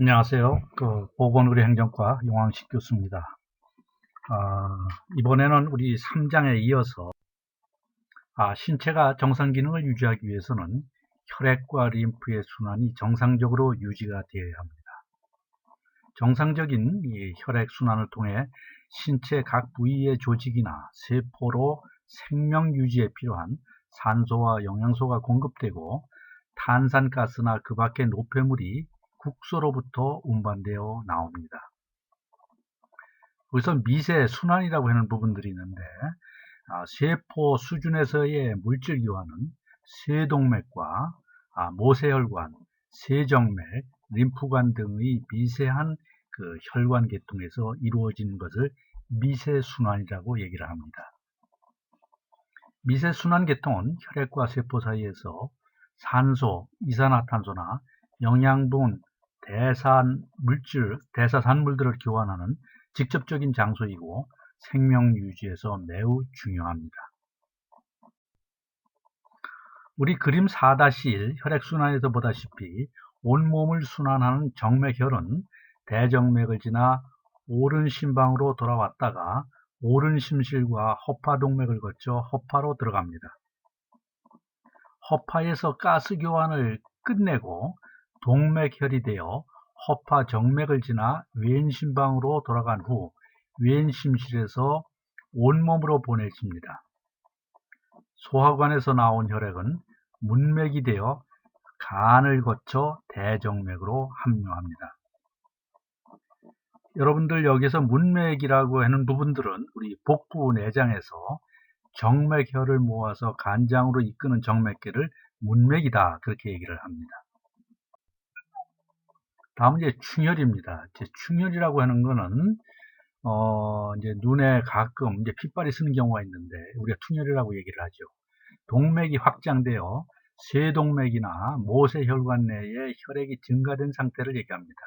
안녕하세요. 그 보건의료 행정과 용왕식 교수입니다. 아, 이번에는 우리 3장에 이어서 아, 신체가 정상 기능을 유지하기 위해서는 혈액과 림프의 순환이 정상적으로 유지가 되어야 합니다. 정상적인 이 혈액 순환을 통해 신체 각 부위의 조직이나 세포로 생명 유지에 필요한 산소와 영양소가 공급되고 탄산가스나 그 밖의 노폐물이 국소로부터 운반되어 나옵니다. 여기서 미세 순환이라고 하는 부분들이 있는데 아, 세포 수준에서의 물질 교환은 세동맥과 아, 모세혈관, 세정맥, 림프관 등의 미세한 그 혈관 계통에서 이루어지는 것을 미세순환이라고 얘기를 합니다. 미세순환 계통은 혈액과 세포 사이에서 산소, 이산화탄소나 영양분, 대산 물질, 대사산물들을 교환하는 직접적인 장소이고 생명 유지에서 매우 중요합니다. 우리 그림 4-1 혈액순환에서 보다시피 온몸을 순환하는 정맥혈은 대정맥을 지나 오른 심방으로 돌아왔다가 오른 심실과 허파동맥을 거쳐 허파로 들어갑니다. 허파에서 가스 교환을 끝내고 동맥혈이 되어 허파 정맥을 지나 왼심방으로 돌아간 후 왼심실에서 온몸으로 보내집니다. 소화관에서 나온 혈액은 문맥이 되어 간을 거쳐 대정맥으로 합류합니다. 여러분들 여기서 문맥이라고 하는 부분들은 우리 복부 내장에서 정맥혈을 모아서 간장으로 이끄는 정맥계를 문맥이다 그렇게 얘기를 합니다. 다음은 이제 충혈입니다. 이제 충혈이라고 하는 거는 어 이제 눈에 가끔 이제 핏발이 쓰는 경우가 있는데 우리가 충혈이라고 얘기를 하죠. 동맥이 확장되어 쇠동맥이나 모세혈관 내에 혈액이 증가된 상태를 얘기합니다.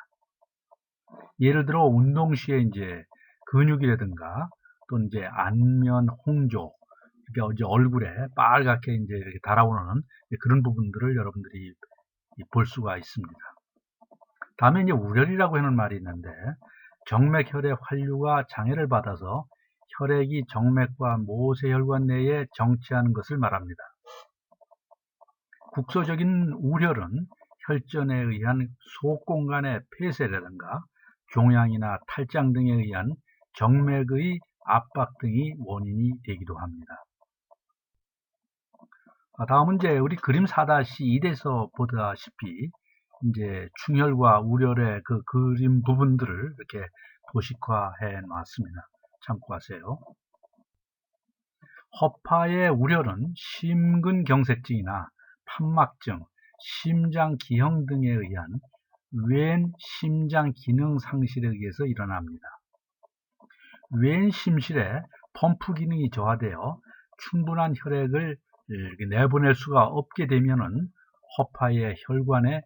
예를 들어 운동 시에 이제 근육이라든가 또 이제 안면 홍조 이렇게 이제 얼굴에 빨갛게 이제 이렇게 달아오르는 그런 부분들을 여러분들이 볼 수가 있습니다. 다음에 이제 우열이라고 하는 말이 있는데 정맥혈의 환류가 장애를 받아서 혈액이 정맥과 모세혈관 내에 정치하는 것을 말합니다. 국소적인 우혈은 혈전에 의한 속공간의 폐쇄라든가 종양이나 탈장 등에 의한 정맥의 압박 등이 원인이 되기도 합니다. 아, 다음은 이제 우리 그림 4-2에서 보다시피 이제 충혈과 우열의 그 그림 부분들을 이렇게 도식화해 놨습니다. 참고하세요. 허파의 우열은 심근경색증이나 판막증, 심장기형 등에 의한 왼 심장 기능 상실에 의해서 일어납니다. 왼 심실에 펌프 기능이 저하되어 충분한 혈액을 내보낼 수가 없게 되면은 허파의 혈관에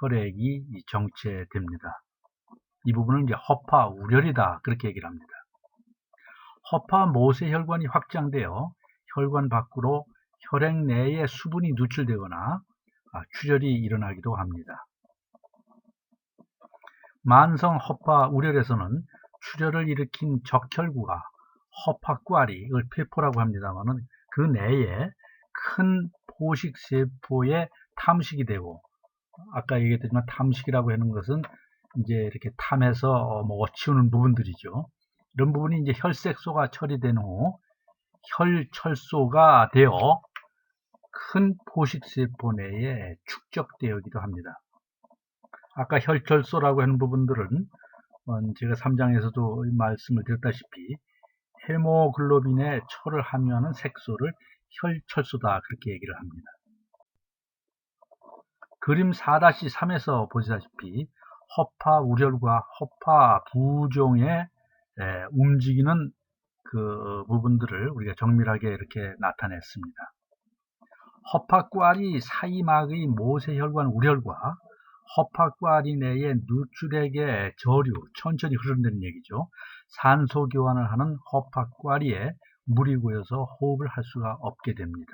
혈액이 정체됩니다. 이 부분은 이제 허파 우열이다 그렇게 얘기를 합니다. 허파 모세 혈관이 확장되어 혈관 밖으로 혈액 내에 수분이 누출되거나 아, 출혈이 일어나기도 합니다. 만성 허파 우열에서는 출혈을 일으킨 적혈구가 허파꽈리, 이걸 폐포라고 합니다만은 그 내에 큰 포식 세포에 탐식이 되고 아까 얘기했지만 탐식이라고 하는 것은 이제 이렇게 탐해서 어, 먹어 치우는 부분들이죠. 이런 부분이 이제 혈색소가 처리된 후 혈철소가 되어 큰 포식세포 내에 축적되기도 합니다. 아까 혈철소라고 하는 부분들은 어, 제가 3장에서도 말씀을 드렸다시피 헤모글로빈에 철을 함유하는 색소를 혈철소다 그렇게 얘기를 합니다. 그림 4-3에서 보시다시피 허파 우열과 허파 부종에 움직이는 그 부분들을 우리가 정밀하게 이렇게 나타냈습니다. 허파꽈리 사이막의 모세혈관 우열과 허파꽈리 내의 누출액의 저류, 천천히 흐른다는 얘기죠. 산소 교환을 하는 허파꽈리에 물이 고여서 호흡을 할 수가 없게 됩니다.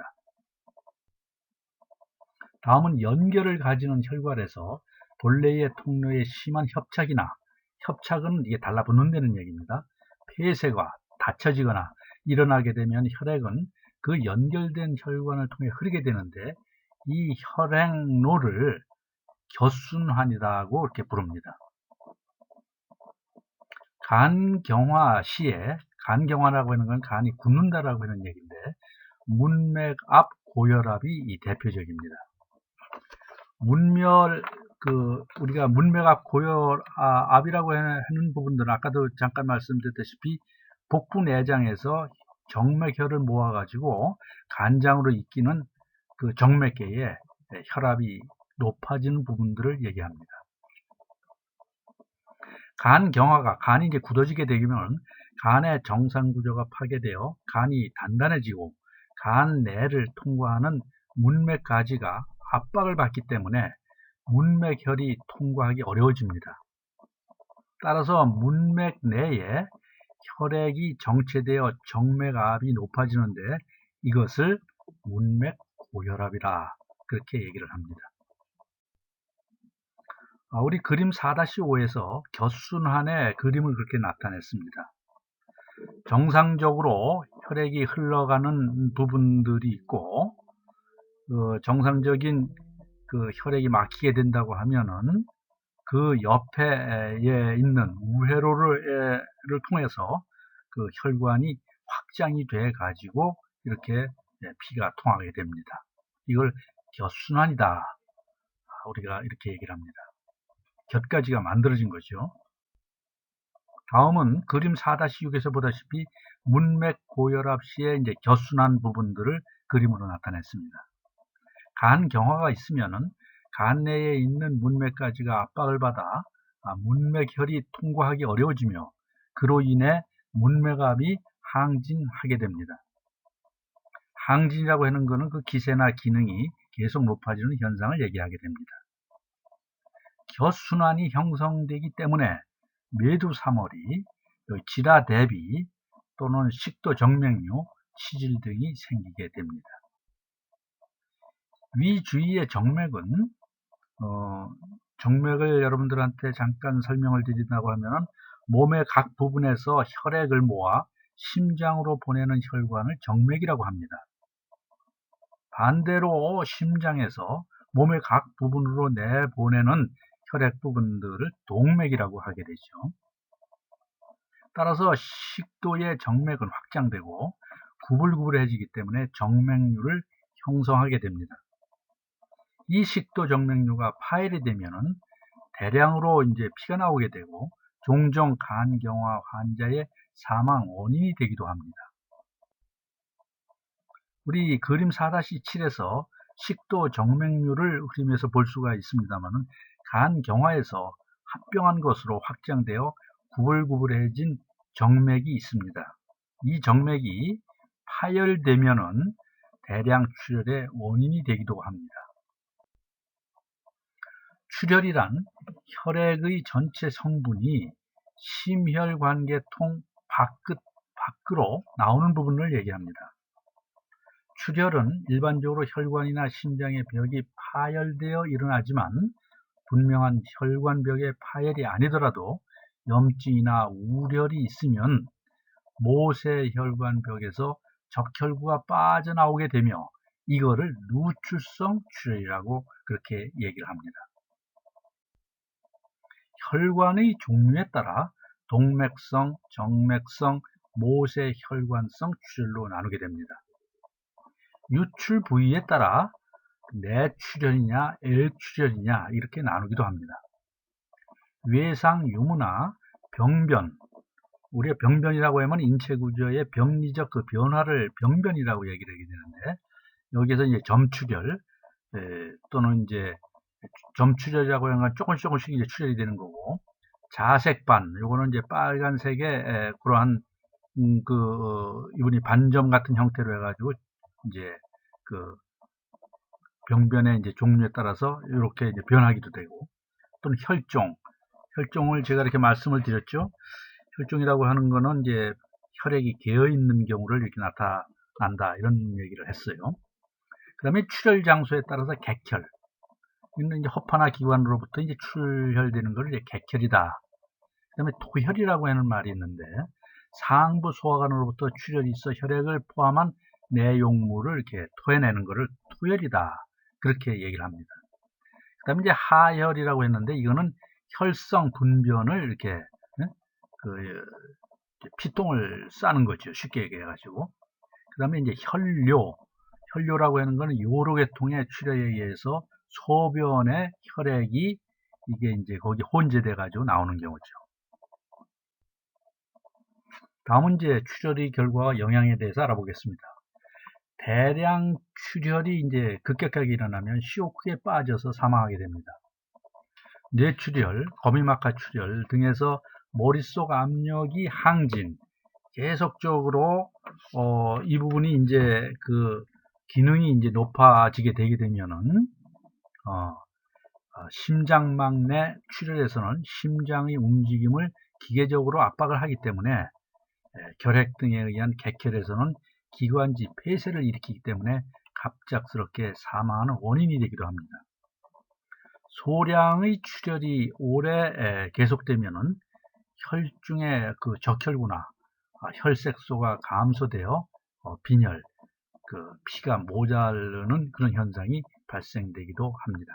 다음은 연결을 가지는 혈관에서 본래의 통로에 심한 협착이나 협착은 이게 달라붙는다는 얘기입니다. 폐쇄가 닫혀지거나 일어나게 되면 혈액은 그 연결된 혈관을 통해 흐르게 되는데 이 혈액로를 겨순환이라고 이렇게 부릅니다. 간경화 시에 간경화라고 하는 건 간이 굳는다라고 하는 얘기인데 문맥 앞 고혈압이 이 대표적입니다. 문멸 그 우리가 문맥 앞 고혈압이라고 하는 부분들은 아까도 잠깐 말씀드렸다시피 복부 내장에서 정맥혈을 모아가지고 간장으로 이끼는 그 정맥계에 혈압이 높아지는 부분들을 얘기합니다. 간 경화가 간이 이제 굳어지게 되면 간의 정상 구조가 파괴되어 간이 단단해지고 간 내를 통과하는 문맥 가지가 압박을 받기 때문에 문맥혈이 통과하기 어려워집니다. 따라서 문맥 내에 혈액이 정체되어 정맥압이 높아지는데 이것을 문맥 고혈압이라 그렇게 얘기를 합니다. 아, 우리 그림 4-5에서 겨순환의 그림을 그렇게 나타냈습니다. 정상적으로 혈액이 흘러가는 부분들이 있고 그 정상적인 그 혈액이 막히게 된다고 하면은 그 옆에 있는 우회로를 통해서 그 혈관이 확장이 돼 가지고 이렇게 피가 통하게 됩니다. 이걸 겨순환이다. 아, 우리가 이렇게 얘기를 합니다. 곁가지가 만들어진 거죠. 다음은 그림 4-6에서 보다시피 문맥 고혈압 시에 이제 겨순한 부분들을 그림으로 나타냈습니다. 간 경화가 있으면은 간 내에 있는 문맥까지가 압박을 받아 아, 문맥혈이 통과하기 어려워지며 그로 인해 문맥압이 항진하게 됩니다. 항진이라고 하는 것은 그 기세나 기능이 계속 높아지는 현상을 얘기하게 됩니다. 혀순환이 형성되기 때문에 매두 3월이 지라 대비 또는 식도 정맥류, 치질 등이 생기게 됩니다. 위 주위의 정맥은 어, 정맥을 여러분들한테 잠깐 설명을 드린다고 하면 몸의 각 부분에서 혈액을 모아 심장으로 보내는 혈관을 정맥이라고 합니다. 반대로 심장에서 몸의 각 부분으로 내보내는 혈액 부분들을 동맥이라고 하게 되죠. 따라서 식도의 정맥은 확장되고 구불구불해지기 때문에 정맥류를 형성하게 됩니다. 이 식도 정맥류가 파열이 되면은 대량으로 이제 피가 나오게 되고 종종 간경화 환자의 사망 원인이 되기도 합니다. 우리 그림 4-7에서 식도 정맥류를 그림에서 볼 수가 있습니다만 간경화에서 합병한 것으로 확장되어 구불구불해진 정맥이 있습니다. 이 정맥이 파열되면은 대량 출혈의 원인이 되기도 합니다. 출혈이란 혈액의 전체 성분이 심혈관계통 밖, 밖으로 나오는 부분을 얘기합니다. 출혈은 일반적으로 혈관이나 심장의 벽이 파열되어 일어나지만 분명한 혈관벽의 파열이 아니더라도 염증이나 우열이 있으면 모세혈관벽에서 적혈구가 빠져나오게 되며 이거를 누출성 출혈이라고 그렇게 얘기를 합니다. 혈관의 종류에 따라 동맥성, 정맥성, 모세혈관성 출혈로 나누게 됩니다. 유출 부위에 따라 내출혈이냐, L출혈이냐 이렇게 나누기도 합니다. 외상 유무나 병변, 우리가 병변이라고 하면 인체 구조의 병리적 그 변화를 병변이라고 얘기를 하게 되는데 여기서 이제 점출혈 에, 또는 이제 점출혈이라고 하는 건 조금씩 조금씩 이제 출혈이 되는 거고. 자색반 요거는 이제 빨간색의 에, 그러한 음, 그 어, 이분이 반점 같은 형태로 해가지고 이제 그 병변의 이제 종류에 따라서 이렇게 이제 변하기도 되고. 또는 혈종. 혈종을 제가 이렇게 말씀을 드렸죠. 혈종이라고 하는 거는 이제 혈액이 개어 있는 경우를 이렇게 나타난다. 이런 얘기를 했어요. 그 다음에 출혈 장소에 따라서 객혈 이는 이제 허파나 기관으로부터 이제 출혈되는 것을 이제 객혈이다. 그 다음에 토혈이라고 하는 말이 있는데 상부 소화관으로부터 출혈이 있어 혈액을 포함한 내용물을 이렇게 토해내는 것을 토혈이다. 그렇게 얘기를 합니다. 그 다음에 이제 하혈이라고 했는데 이거는 혈성 분변을 이렇게 예? 그 피똥을 싸는 거죠. 쉽게 얘기해 가지고. 그 다음에 이제 혈뇨. 혈뇨라고 하는 것은 요로계통의 출혈에 의해서 소변의 혈액이 이게 이제 거기 혼재돼 가지고 나오는 경우죠. 다음은 이제 출혈의 결과와 영향에 대해서 알아보겠습니다. 대량 출혈이 이제 급격하게 일어나면 시오크에 빠져서 사망하게 됩니다. 뇌출혈, 거미막하 출혈 등에서 머릿속 압력이 항진, 계속적으로 어, 이 부분이 이제 그 기능이 이제 높아지게 되게 되면은 어, 어, 심장막 내 출혈에서는 심장의 움직임을 기계적으로 압박을 하기 때문에 에, 결핵 등에 의한 객혈에서는 기관지 폐쇄를 일으키기 때문에 갑작스럽게 사망하는 원인이 되기도 합니다. 소량의 출혈이 오래 계속되면은 혈중의 그 적혈구나 아, 혈색소가 감소되어 어, 빈혈, 그 피가 모자르는 그런 현상이 발생되기도 합니다.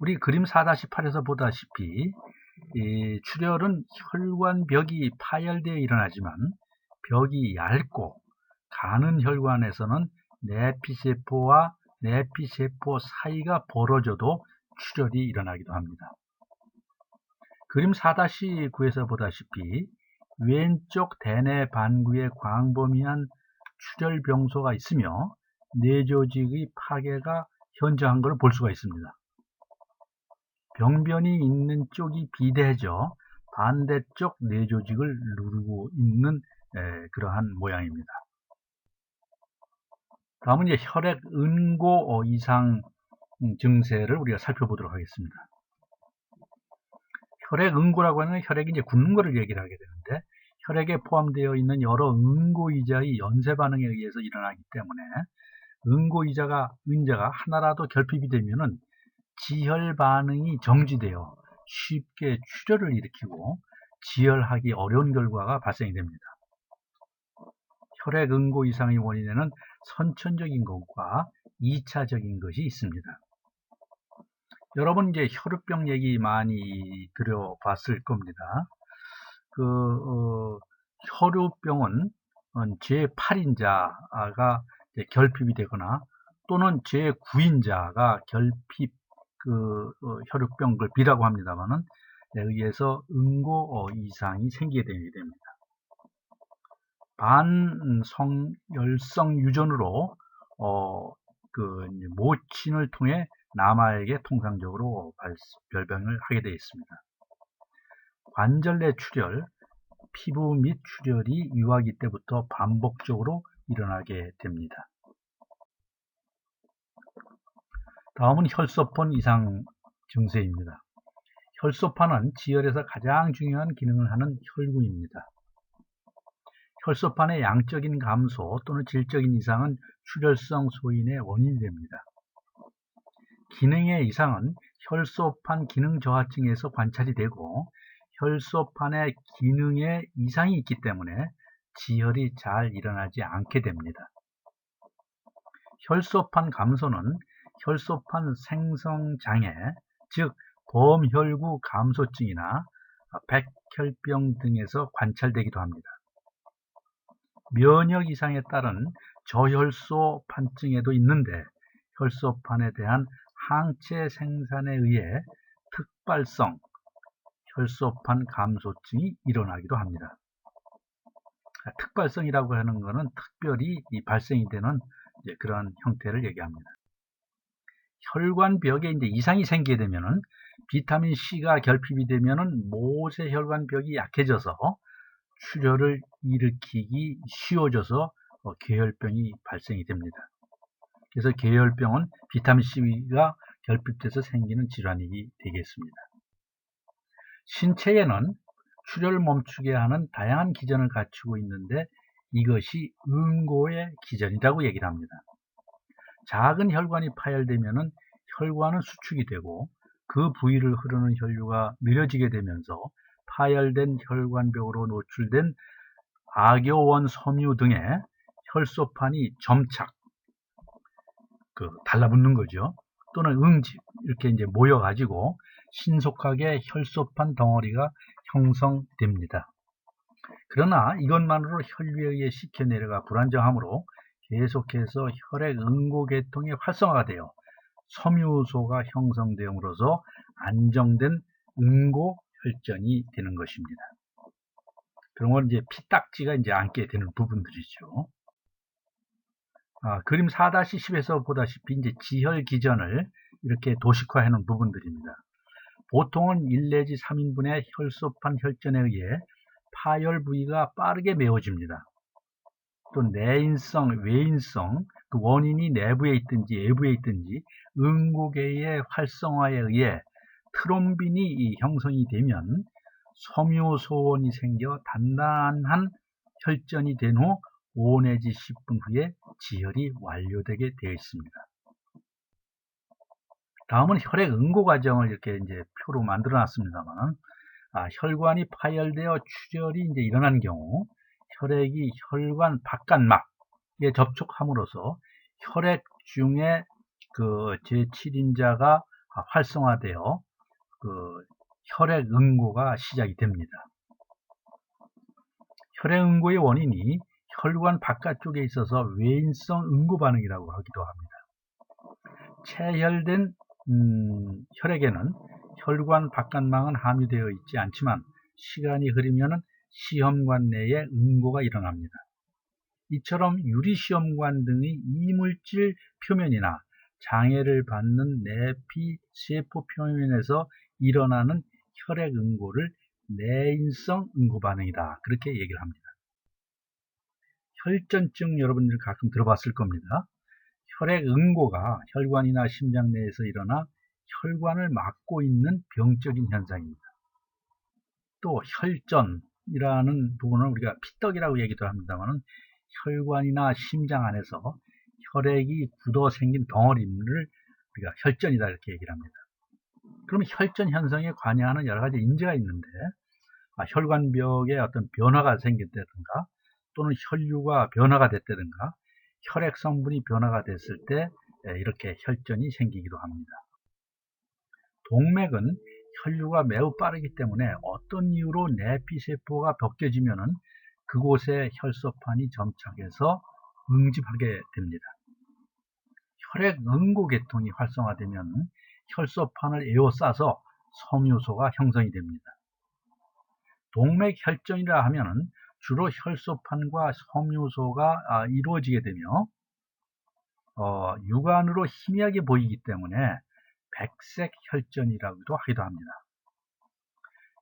우리 그림 4-8에서 보다시피 출혈은 혈관벽이 파열되어 일어나지만 벽이 얇고 가는 혈관에서는 내피세포와 내피세포 사이가 벌어져도 출혈이 일어나기도 합니다. 그림 4-9에서 보다시피 왼쪽 대뇌 반구에 광범위한 출혈 병소가 있으며 뇌조직의 파괴가 현저한 것을 볼 수가 있습니다. 병변이 있는 쪽이 비대해져 반대쪽 뇌조직을 누르고 있는 에, 그러한 모양입니다. 다음은 이제 혈액 은고 어, 이상 증세를 우리가 살펴보도록 하겠습니다. 혈액 응고라고 하는 혈액이 이제 굳는 것을 얘기를 하게 되는데 혈액에 포함되어 있는 여러 응고이자의 연쇄 반응에 의해서 일어나기 때문에 응고이자가 은자가 하나라도 결핍이 되면은 지혈 반응이 정지되어 쉽게 출혈을 일으키고 지혈하기 어려운 결과가 발생이 됩니다. 혈액 응고 이상의 원인에는 선천적인 것과 2차적인 것이 있습니다. 여러분 이제 혈우병 얘기 많이 들어봤을 겁니다. 그 어, 혈우병은 제8인자가 결핍이 되거나 또는 제9인자가 결핍 그 어, 혈우병을 비라고 합니다만은 의해서 응고 어, 이상이 생기게 됩니다. 반성열성 유전으로 어, 그 모친을 통해 남아에게 통상적으로 발병을 하게 되어 있습니다. 관절 내 출혈, 피부 및 출혈이 유아기 때부터 반복적으로 일어나게 됩니다. 다음은 혈소판 이상 증세입니다. 혈소판은 지혈에서 가장 중요한 기능을 하는 혈구입니다. 혈소판의 양적인 감소 또는 질적인 이상은 출혈성 소인의 원인이 됩니다. 기능의 이상은 혈소판 기능 저하증에서 관찰이 되고 혈소판의 기능에 이상이 있기 때문에 지혈이 잘 일어나지 않게 됩니다. 혈소판 감소는 혈소판 생성 장애, 즉 범혈구 감소증이나 백혈병 등에서 관찰되기도 합니다. 면역 이상에 따른 저혈소판증에도 있는데 혈소판에 대한 항체 생산에 의해 특발성 혈소판 감소증이 일어나기도 합니다. 특발성이라고 하는 것은 특별히 발생이 되는 그런 형태를 얘기합니다. 혈관벽에 이제 이상이 생기게 되면은 비타민 C가 결핍이 되면은 모세 혈관벽이 약해져서 출혈을 일으키기 쉬워져서 어, 계혈병이 발생이 됩니다. 그래서 계혈병은 비타민 C가 결핍돼서 생기는 질환이 되겠습니다. 신체에는 출혈을 멈추게 하는 다양한 기전을 갖추고 있는데 이것이 응고의 기전이라고 얘기를 합니다. 작은 혈관이 파열되면 혈관은 수축이 되고 그 부위를 흐르는 혈류가 느려지게 되면서 파열된 혈관벽으로 노출된 악여원 섬유 등의 혈소판이 점착, 그 달라붙는 거죠. 또는 응집 이렇게 이제 모여가지고 신속하게 혈소판 덩어리가 형성됩니다. 그러나 이것만으로 혈류에 의해 식혀 내려가 불안정하므로 계속해서 혈액 응고계통이 활성화가 되어 섬유소가 형성됨으로써 안정된 응고 혈전이 되는 것입니다. 그런 건 이제 피딱지가 이제 앉게 되는 부분들이죠. 아, 그림 4-10에서 보다시피 이제 지혈 기전을 이렇게 도식화해 놓은 부분들입니다. 보통은 1 내지 3인분의 혈소판 혈전에 의해 파열 부위가 빠르게 메워집니다. 또 내인성, 외인성, 그 원인이 내부에 있든지 외부에 있든지 응고계의 활성화에 의해 트롬빈이 형성이 되면 섬유소원이 생겨 단단한 혈전이 된 후 5 내지 10분 후에 지혈이 완료되게 되어 있습니다. 다음은 혈액 응고 과정을 이렇게 이제 표로 만들어 놨습니다만 아, 혈관이 파열되어 추절이 이제 일어난 경우 혈액이 혈관 바깥막에 접촉함으로써 혈액 중에 그 제7인자가 활성화되어 그 혈액 응고가 시작이 됩니다. 혈액 응고의 원인이 혈관 바깥쪽에 있어서 외인성 응고 반응이라고 하기도 합니다. 체혈된 음, 혈액에는 혈관 바깥망은 함유되어 있지 않지만 시간이 흐르면 시험관 내에 응고가 일어납니다. 이처럼 유리시험관 등의 이물질 표면이나 장애를 받는 내피 세포 표면에서 일어나는 혈액 응고를 내인성 응고 반응이다. 그렇게 얘기를 합니다. 혈전증 여러분들 가끔 들어봤을 겁니다. 혈액 응고가 혈관이나 심장 내에서 일어나 혈관을 막고 있는 병적인 현상입니다. 또 혈전이라는 부분은 우리가 피떡이라고 얘기도 합니다만 혈관이나 심장 안에서 혈액이 굳어 생긴 덩어리를 우리가 혈전이다 이렇게 얘기를 합니다. 그러면 혈전 현상에 관여하는 여러 가지 인재가 있는데 아, 혈관벽에 어떤 변화가 생겼다든가 또는 혈류가 변화가 됐다든가 혈액 성분이 변화가 됐을 때 이렇게 혈전이 생기기도 합니다. 동맥은 혈류가 매우 빠르기 때문에 어떤 이유로 내피세포가 벗겨지면 그곳에 혈소판이 점착해서 응집하게 됩니다. 혈액 응고계통이 활성화되면 혈소판을 에워싸서 섬유소가 형성이 됩니다. 동맥 혈전이라 하면 주로 혈소판과 섬유소가 아, 이루어지게 되며 어, 육안으로 희미하게 보이기 때문에 백색 혈전이라고도 하기도 합니다.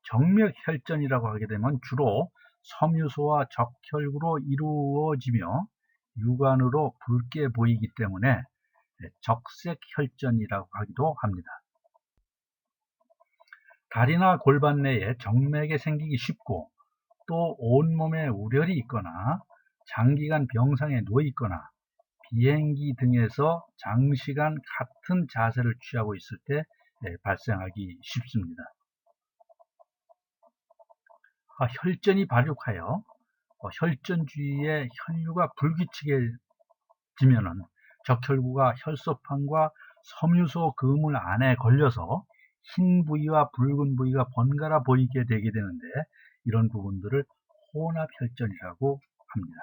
정맥 혈전이라고 하게 되면 주로 섬유소와 적혈구로 이루어지며 육안으로 붉게 보이기 때문에 적색 혈전이라고 하기도 합니다. 다리나 골반 내에 정맥이 생기기 쉽고 또 온몸에 우열이 있거나 장기간 병상에 누워 있거나 비행기 등에서 장시간 같은 자세를 취하고 있을 때 예, 발생하기 쉽습니다. 아, 혈전이 발육하여 어, 혈전 주위에 혈류가 불규칙해지면 적혈구가 혈소판과 섬유소 그물 안에 걸려서 흰 부위와 붉은 부위가 번갈아 보이게 되게 되는데 이런 부분들을 혼합혈전이라고 합니다.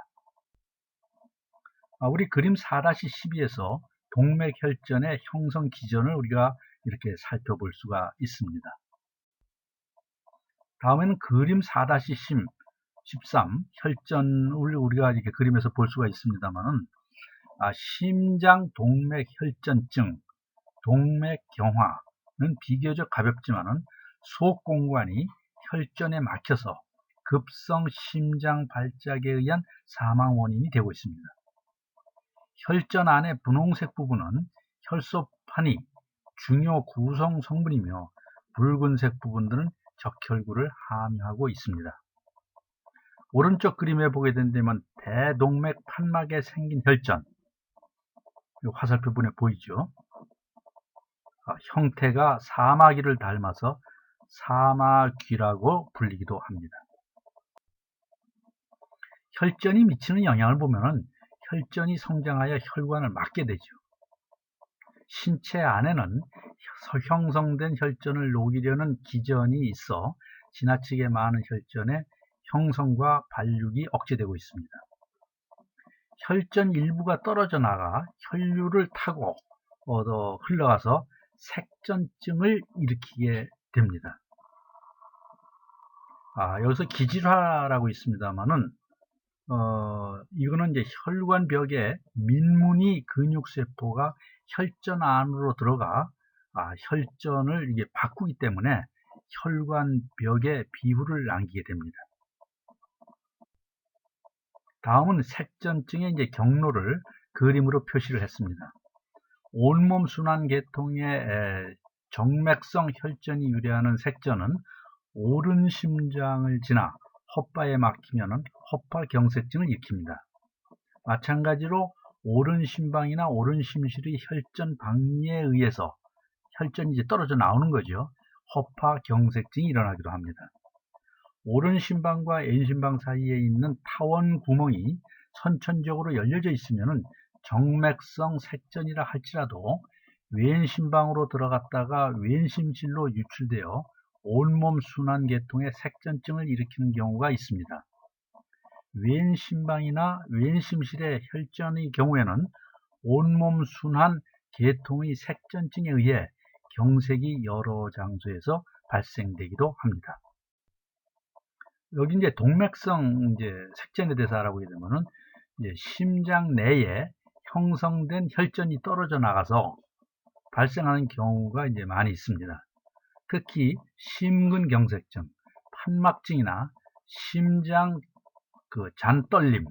아, 우리 그림 4-12에서 동맥혈전의 형성 기전을 우리가 이렇게 살펴볼 수가 있습니다. 다음에는 그림 4-13 혈전을 우리가 이렇게 그림에서 볼 수가 있습니다만은 아, 심장 동맥 혈전증, 동맥 경화는 비교적 가볍지만은 속공관이 혈전에 막혀서 급성 심장 발작에 의한 사망 원인이 되고 있습니다. 혈전 안의 분홍색 부분은 혈소판이 중요 구성 성분이며 붉은색 부분들은 적혈구를 함유하고 있습니다. 오른쪽 그림에 보게 된다면 대동맥 판막에 생긴 혈전 화살표 분에 보이죠? 어, 형태가 사마귀를 닮아서 사마귀라고 불리기도 합니다. 혈전이 미치는 영향을 보면은 혈전이 성장하여 혈관을 막게 되죠. 신체 안에는 형성된 혈전을 녹이려는 기전이 있어 지나치게 많은 혈전의 형성과 발육이 억제되고 있습니다. 혈전 일부가 떨어져 나가 혈류를 타고 흘러가서 색전증을 일으키게 됩니다. 아, 여기서 기질화라고 있습니다만은 어, 이거는 이제 혈관 벽에 민무늬 근육세포가 혈전 안으로 들어가 아, 혈전을 이게 바꾸기 때문에 혈관 벽에 비후를 남기게 됩니다. 다음은 색전증의 이제 경로를 그림으로 표시를 했습니다. 온몸 순환 계통의 정맥성 혈전이 유래하는 색전은 오른 심장을 지나 헛바에 막히면 헛바 경색증을 일으킵니다. 마찬가지로 오른 심방이나 오른 심실의 혈전 방리에 의해서 혈전이 이제 떨어져 나오는 거죠. 허파 경색증이 일어나기도 합니다. 오른 심방과 왼심방 사이에 있는 타원 구멍이 선천적으로 열려져 있으면 정맥성 색전이라 할지라도 왼심방으로 들어갔다가 왼심실로 유출되어 온몸 순환 계통의 색전증을 일으키는 경우가 있습니다. 왼심방이나 왼심실의 혈전의 경우에는 온몸 순환 계통의 색전증에 의해 경색이 여러 장소에서 발생되기도 합니다. 여기 이제 동맥성 이제 색전에 대해서 알아보게 되면은 심장 내에 형성된 혈전이 떨어져 나가서 발생하는 경우가 이제 많이 있습니다. 특히 심근경색증, 판막증이나 심장 그 잔떨림,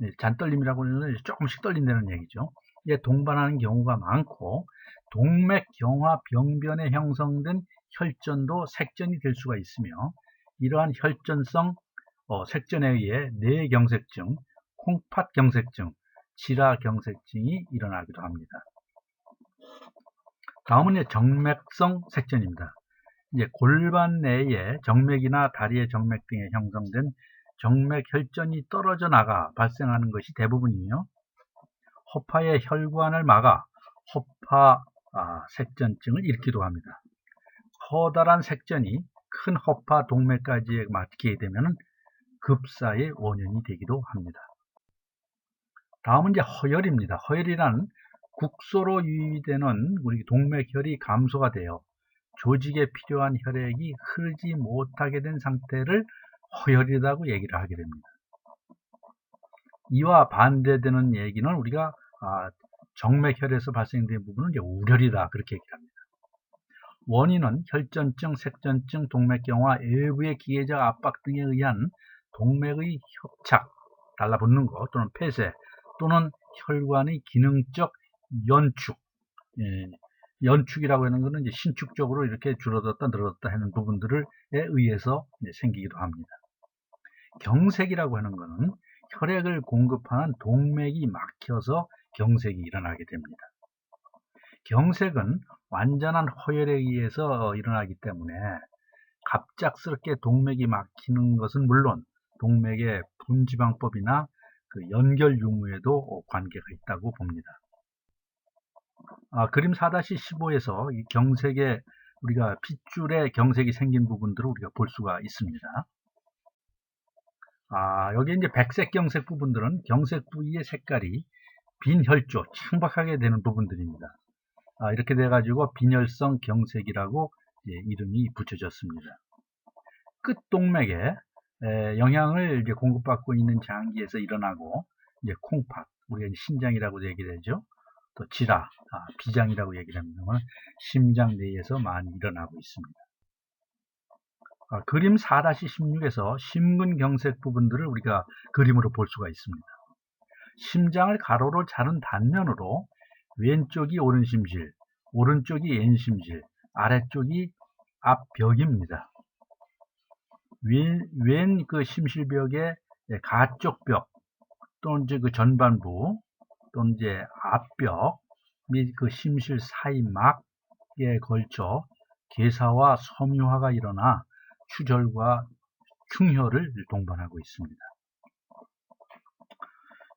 네, 잔떨림이라고 하는 조금씩 떨린다는 얘기죠. 이게 동반하는 경우가 많고 동맥 경화 병변에 형성된 혈전도 색전이 될 수가 있으며 이러한 혈전성 어, 색전에 의해 뇌경색증, 콩팥경색증, 지라경색증이 일어나기도 합니다. 다음은 정맥성 색전입니다. 이제 골반 내에 정맥이나 다리의 정맥 등에 형성된 정맥 혈전이 떨어져 나가 발생하는 것이 대부분이며 허파의 혈관을 막아 허파 아, 색전증을 일으키기도 합니다. 커다란 색전이 큰 허파 동맥까지 맞게 되면 급사의 원인이 되기도 합니다. 다음은 이제 허혈입니다. 허혈이란 국소로 유입되는 우리 동맥혈이 감소가 되어 조직에 필요한 혈액이 흐르지 못하게 된 상태를 허혈이라고 얘기를 하게 됩니다. 이와 반대되는 얘기는 우리가 아, 정맥혈에서 발생된 부분은 이제 우혈이다 그렇게 얘기를 합니다. 원인은 혈전증, 색전증, 동맥경화, 외부의 기계적 압박 등에 의한 동맥의 협착, 달라붙는 것 또는 폐쇄 또는 혈관의 기능적 연축, 예, 연축이라고 하는 것은 이제 신축적으로 이렇게 줄어들었다 늘어졌다 하는 부분들에 의해서 생기기도 합니다. 경색이라고 하는 것은 혈액을 공급하는 동맥이 막혀서 경색이 일어나게 됩니다. 경색은 완전한 허혈에 의해서 일어나기 때문에 갑작스럽게 동맥이 막히는 것은 물론 동맥의 분지방법이나 그 연결 유무에도 관계가 있다고 봅니다. 아, 그림 4-15에서 이 경색에 우리가 핏줄에 경색이 생긴 부분들을 우리가 볼 수가 있습니다. 아, 여기 이제 백색 경색 부분들은 경색 부위의 색깔이 빈혈조, 창박하게 되는 부분들입니다. 아, 이렇게 돼가지고 빈혈성 경색이라고 이름이 붙여졌습니다. 끝 동맥에 에, 영향을 이제 공급받고 있는 장기에서 일어나고 이제 콩팥, 우리가 신장이라고 얘기를 하죠. 또 지라, 아, 비장이라고 얘기를 합니다만 심장 내에서 많이 일어나고 있습니다. 아, 그림 4-16에서 심근경색 부분들을 우리가 그림으로 볼 수가 있습니다. 심장을 가로로 자른 단면으로 왼쪽이 오른심실, 오른쪽이 왼심실, 아래쪽이 앞벽입니다. 왼그 심실벽의 가쪽 벽 또는 그 전반부 또는 이제 앞벽 및 그 심실 사이막 걸쳐 괴사와 섬유화가 일어나 추절과 충혈을 동반하고 있습니다.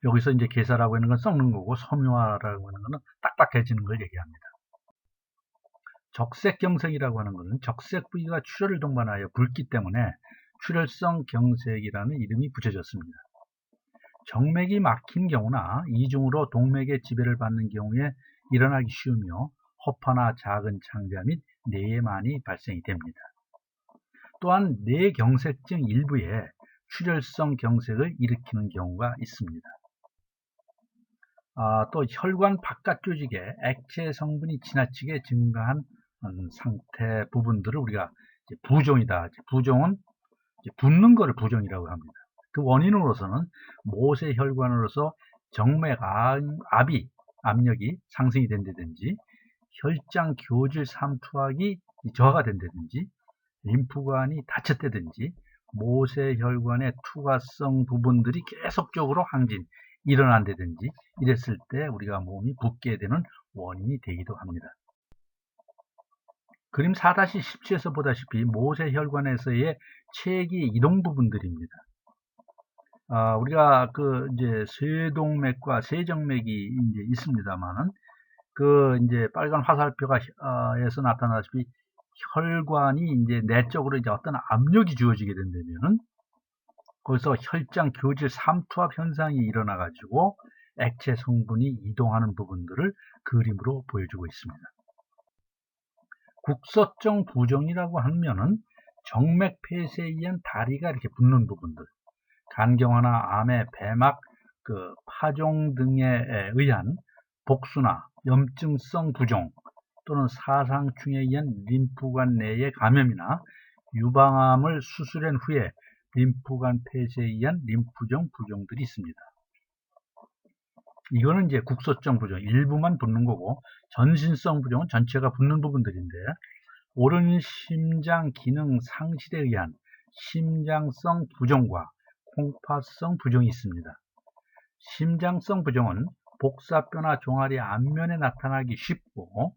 여기서 이제 괴사라고 하는 건 썩는 거고 섬유화라고 하는 것은 딱딱해지는 걸 얘기합니다. 적색경색이라고 하는 것은 적색 부위가 출혈을 동반하여 붉기 때문에 출혈성 경색이라는 이름이 붙여졌습니다. 정맥이 막힌 경우나 이중으로 동맥의 지배를 받는 경우에 일어나기 쉬우며 허파나 작은 창자 및 뇌에 많이 발생이 됩니다. 또한 뇌경색증 일부에 출혈성 경색을 일으키는 경우가 있습니다. 아, 또 혈관 바깥 조직에 액체 성분이 지나치게 증가한 음, 상태 부분들을 우리가 부종이다. 부종은 붓는 것을 부종이라고 합니다. 그 원인으로서는 모세 혈관으로서 정맥 압이 압력이 상승이 된다든지 혈장 교질 삼투압이 저하가 된다든지 림프관이 다쳤다든지 모세혈관의 투과성 부분들이 계속적으로 항진 일어난다든지 이랬을 때 우리가 몸이 붓게 되는 원인이 되기도 합니다. 그림 4-17에서 보다시피 모세혈관에서의 체기 이동 부분들입니다. 아, 우리가 그 이제 쇄동맥과 세정맥이 이제 있습니다만은 그 이제 빨간 화살표가에서 나타나다시피 혈관이 이제 내적으로 이제 어떤 압력이 주어지게 된다면은 거기서 혈장 교질 삼투압 현상이 일어나 가지고 액체 성분이 이동하는 부분들을 그림으로 보여주고 있습니다. 국소증 부종이라고 하면은 정맥 폐쇄에 의한 다리가 이렇게 붓는 부분들, 간경화나 암의 배막, 그 파종 등에 의한 복수나 염증성 부종 또는 사상충에 의한 림프관 내의 감염이나 유방암을 수술한 후에 림프관 폐쇄에 의한 림프종 부종들이 있습니다. 이거는 이제 국소성 부종 일부만 붙는 거고 전신성 부종은 전체가 붙는 부분들인데 오른 심장 기능 상실에 의한 심장성 부종과 콩팥성 부종이 있습니다. 심장성 부종은 복사뼈나 종아리 앞면에 나타나기 쉽고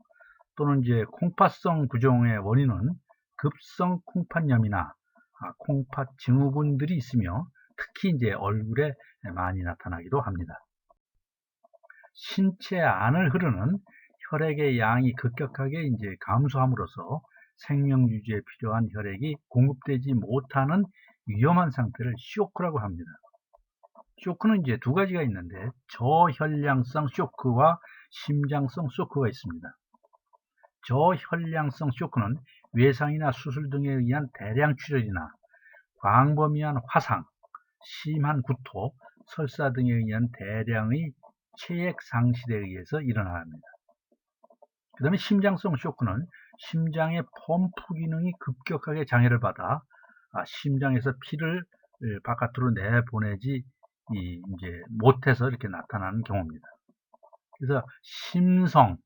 또는 이제 콩팥성 부종의 원인은 급성 콩팥염이나 아, 콩팥 증후군들이 있으며 특히 이제 얼굴에 많이 나타나기도 합니다. 신체 안을 흐르는 혈액의 양이 급격하게 이제 감소함으로써 생명 유지에 필요한 혈액이 공급되지 못하는 위험한 상태를 쇼크라고 합니다. 쇼크는 이제 두 가지가 있는데 저혈량성 쇼크와 심장성 쇼크가 있습니다. 저혈량성 쇼크는 외상이나 수술 등에 의한 대량 출혈이나 광범위한 화상, 심한 구토, 설사 등에 의한 대량의 체액 상실에 의해서 일어납니다. 그 다음에 심장성 쇼크는 심장의 펌프 기능이 급격하게 장애를 받아 아, 심장에서 피를 바깥으로 내보내지 이제 못해서 이렇게 나타나는 경우입니다. 그래서 심성,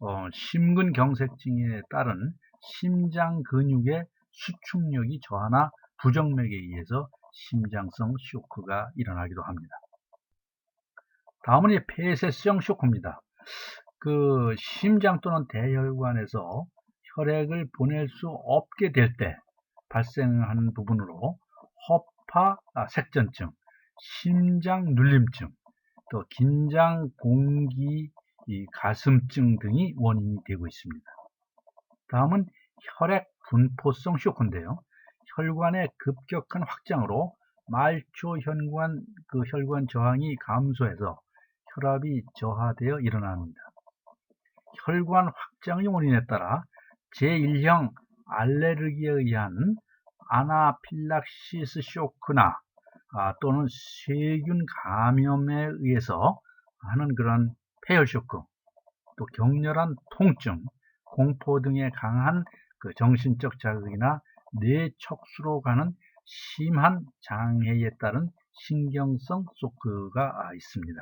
어, 심근경색증에 따른 심장 근육의 수축력이 저하나 부정맥에 의해서 심장성 쇼크가 일어나기도 합니다. 다음은 폐쇄성 쇼크입니다. 그 심장 또는 대혈관에서 혈액을 보낼 수 없게 될 때 발생하는 부분으로 허파 아, 색전증, 심장 눌림증, 또 긴장 공기 가슴증 등이 원인이 되고 있습니다. 다음은 혈액 분포성 쇼크인데요. 혈관의 급격한 확장으로 말초 혈관 그 혈관 저항이 감소해서 혈압이 저하되어 일어납니다. 혈관 확장의 원인에 따라 제1형 알레르기에 의한 아나필락시스 쇼크나 아, 또는 세균 감염에 의해서 하는 그런 폐혈 쇼크, 또 격렬한 통증, 공포 등의 강한 그 정신적 자극이나 뇌척수로 가는 심한 장애에 따른 신경성 쇼크가 있습니다.